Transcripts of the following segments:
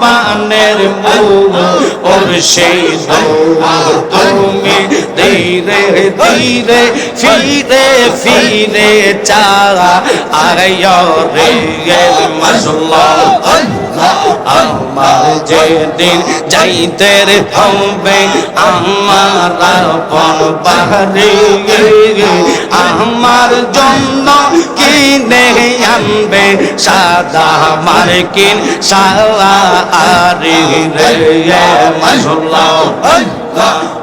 পানের ওর সেই তুমি ধীরে ধীরে ফিরে ফিরে চারা আর রে মশলা আমার যেদিন যাইতে হবে, আমার বাহারে আমার জন্য কিনে আনবে। সাদা মার্কিন সারি রে মশলা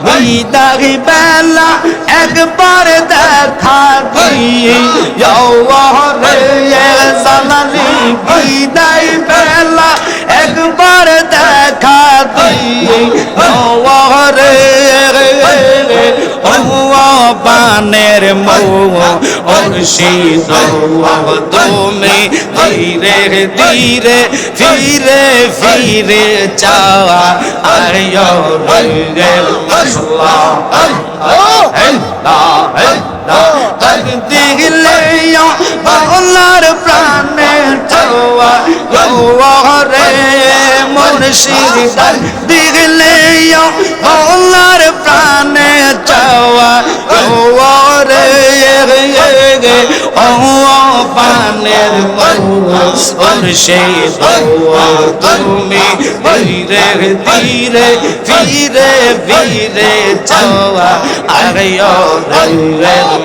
বিদারি বেলা একবার দেখা দিয়ে বানের মৌ অর্ষিত তুমি ধীরে ধীরে ফিরে ফিরে চাওয়া আয় রে দিলে বাংলার প্রাণে চাওয়া রে মুর্শিদ দিলে বাংলার প্রাণে চাওয়া রে ও, পানের সেই তুমি। ধীরে ধীরে ধীরে ধীরে চাওয়া। আরে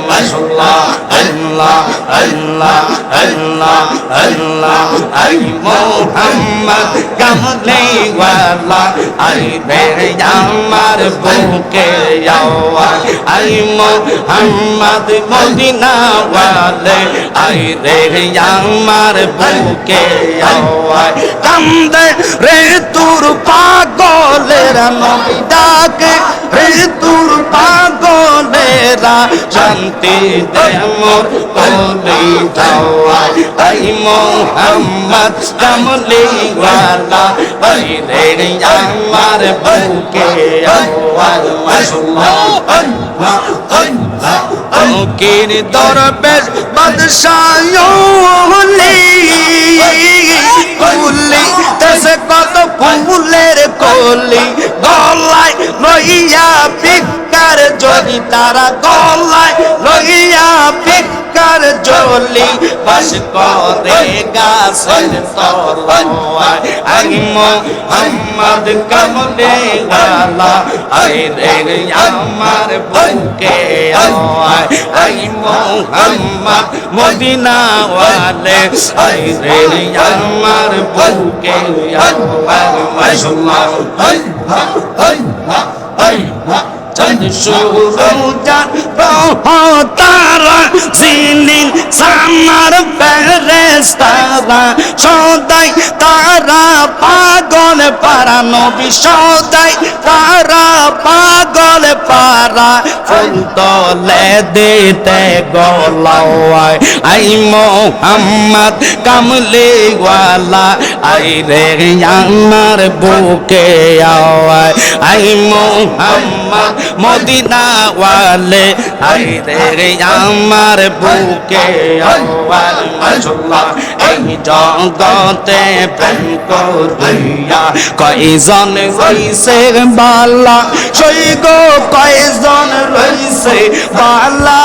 মশলা আল্লাহ আল্লাহ আল্লাহ আল্লাহ। আই মোহাম্মদ আমার বুকে যাওয়া। আই মদিনা ওয়ালে আই রে আমার বুকে যাওয়া কান্দে রে তোর পাগলের নবী ডাকে রে তোর পাগলেরা শান্তি দে মোর কলি যাওয়া আই মোহাম্মদ কামলি ওয়ালা আই রে আমার বুকে আওয়াজ মাশাআল্লাহ আল্লাহ আল্লাহ। অকির দরবেশ বাদশাহলি কুলি দেশে কত ফুলের কলি গলায় লইয়া ভিক্ষার জলি তারা গলায় লইয়া ভিক্ষার জলি বাস করে গাছের তলায়। আই মোহাম্মদ কমলে আই রে আমার বুকে আয় আই মোহাম্মদ মদিনা ওয়ালে আই রে আমার বুকে আয় মাশাআল্লাহ, হাই হাই হাই জান তারা জিনিন সামার ফেরেস্তারা সদাই তারা পাগল পারা নবী সদাই তারা পাগল পারা ফুল তলে দিতে গলাওয়ায় আই মোহাম্মদ কামলে ওয়ালা আই রে আমার বুকে আওয়ায় আই মোহাম্মদ মদিনা ওয়ালে আই রে আমার বুকে আওয়ায় মাশাআল্লাহ এই জগতে প্রেম করিয়া কয়জন হইছে বালা? সই গো কয়জন রইছে বালা?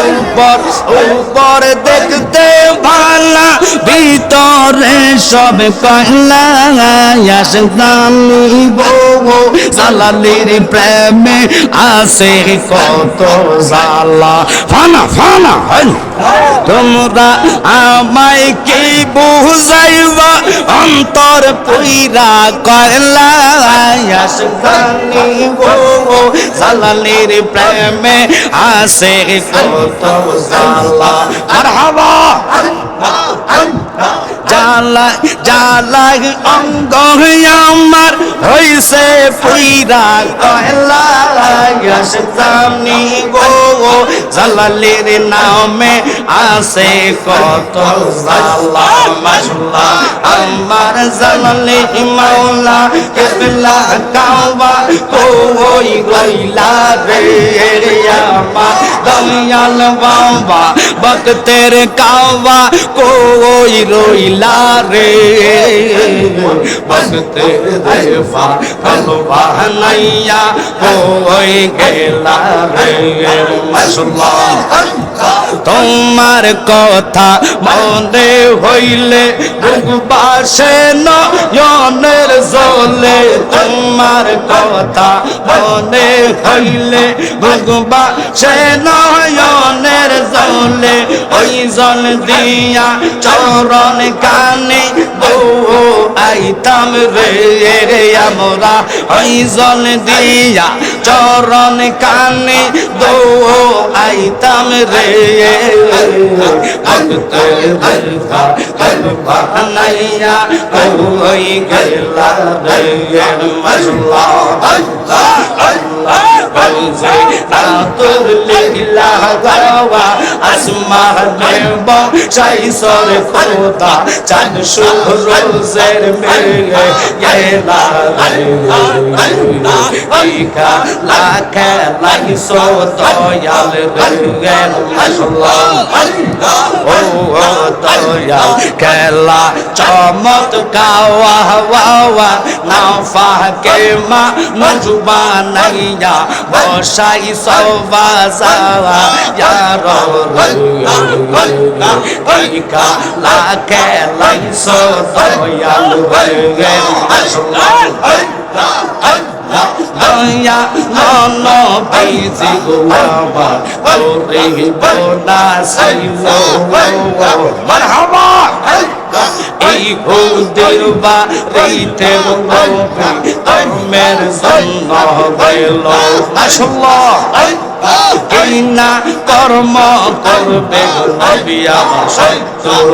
উপর উপর দেখতে ভালা ভিতরে সব কয়লা আসদামি বউ, জালালির প্রেমে আসে কত জালা ফানা ফানা তোমরা আমায় কি বুঝাইবা? অন্তর পুইরা কয়লা জালালির প্রেমে আসে কত জালা জালা জালা অঙ্গ আমার হইছে পুইরা কয়লা সামনি গো জালালের নামে আসে কত জালা মাশাল্লাহ আমার জালালে মাওলা কেবলা কাওবা কই গইলা রে আমার দয়াল বাবা বক্তের কাওবা কই রইলা রে। কলবা নাইয়া ওই গেলা রে? মাশাল্লাহ তোমার কথা মনে হইলে বাসে নয়নের জলে। তোমার কথা মনে হইলে বাসে নয়নের জলে। ওই জল দিয়া চরণ কানে আইতাম রে রে আমরা ওই জল দিয়া চরণ কানে দৌ আইতাম রে নাইয়া ওই গেলা মজলা আসমানে বসাই সর খোদা চাঁদ সুরোজের মেয়ে গেলা ইকা লাখে লাইসো দয়াল রে ও ও দয়াল খেলা চমৎ কাওয়া ওয়া না ফাকে মা নজুবা নাইয়া বসাই সবাজা ইয়া ইকা লাখে লাইসো দয়াল রে মাশাল্লাহ দয়া নন পেয়েছি গো আমার তোরে বোনা সাইল মারহাবা এই বাড়িতে নবী জন্য গেল মাশাআল্লাহ কিনা কর্ম করবে নবী আমার সত্তর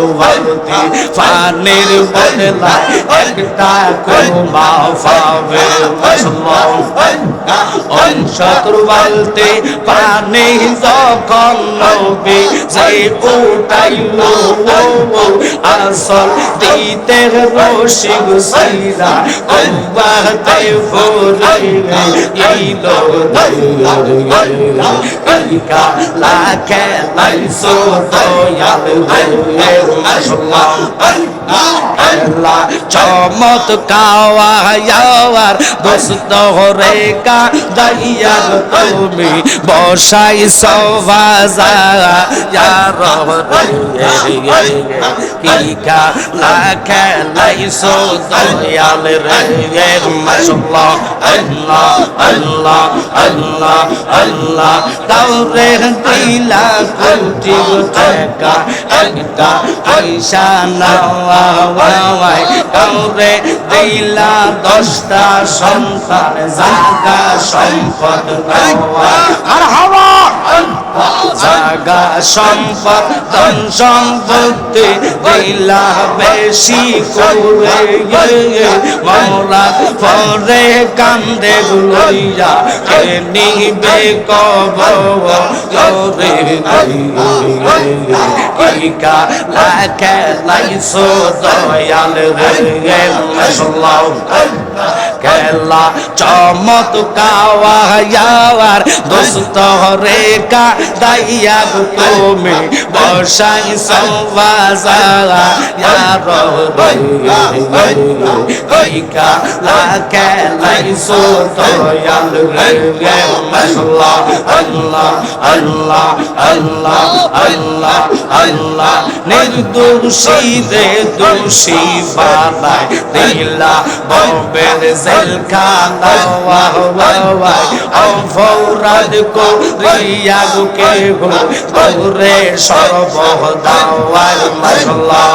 বদলা একটা কুমা পাবে অনশত্রু পানি যখন নবী যে উঠাইল আসল দিতে রসিক সাইরা কবাতে ফুরে ইলো ইকা লাখে লাইসো দয়াল হে মাশাআল্লাহ আল্লাহ চমৎ কাওয়ার দোস্ত রেখা দাইয়া তুমি বসাই সবাজা ইয়ার লাখে আল্লাহ আল্লাহ আল্লাহ আল্লাহ একটা পয়সা নাওয়া ওয়াই কাউরে দিলা দশটা সন্তান জাগা সম্পদ আর হাওয়া! জাগা সম্পদ, ধন সম্পত্তি দিলা বেশি করে মৌলা পরে কান্দে লইয়া কে নিবে কব রে কিকা লাখে লাইসো দয়াল রে মাশাআল্লাহ খেলা চমৎ কাওয়ার দোস্ত রেখা দাইয়া তুমি বসাই সবাজা ইয়ার কিকা লাখে লাইসো দয়াল রে মাশাআল্লাহ আল্লাহ আল্লাহ আল্লাহ আল্লাহ আল্লাহ নির্দোষী রে দোষী বানাই দিলা, বম্বের জেল খানা ওয়াহ ওয়াহ অফরাদ কো রিয়া গো কে গো গৌরে সর্বদাওয়ার মাশাআল্লাহ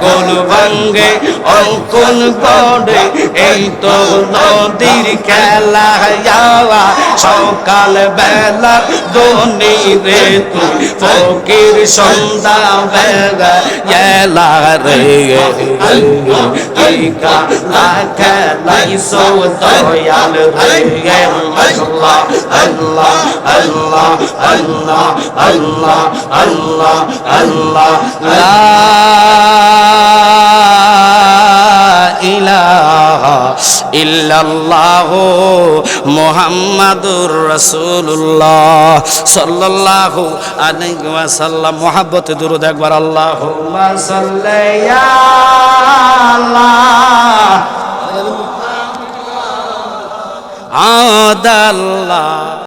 কোল ভাঙ্গে অঙ্কন করে এই তো নদীর খেলা সকাল বেলা দনি রে তুই, ফকির সন্ধ্যা বেলা এলা রে। ইকা লা খেলাই সো দয়াল রে আল্লাহ আল্লাহ আল্লাহ আল্লাহ আল্লাহ আল্লাহ আল্লাহ লা ইলাহা ইল্লাল্লাহ মুহাম্মাদুর রাসূলুল্লাহ সাল্লাল্লাহু আলাইহি ওয়াসাল্লাম। মুহাব্বতে দুরূদ একবার আল্লাহুম্মা সাল্লি ইয়া আল্লাহ। আদাল্লাহ।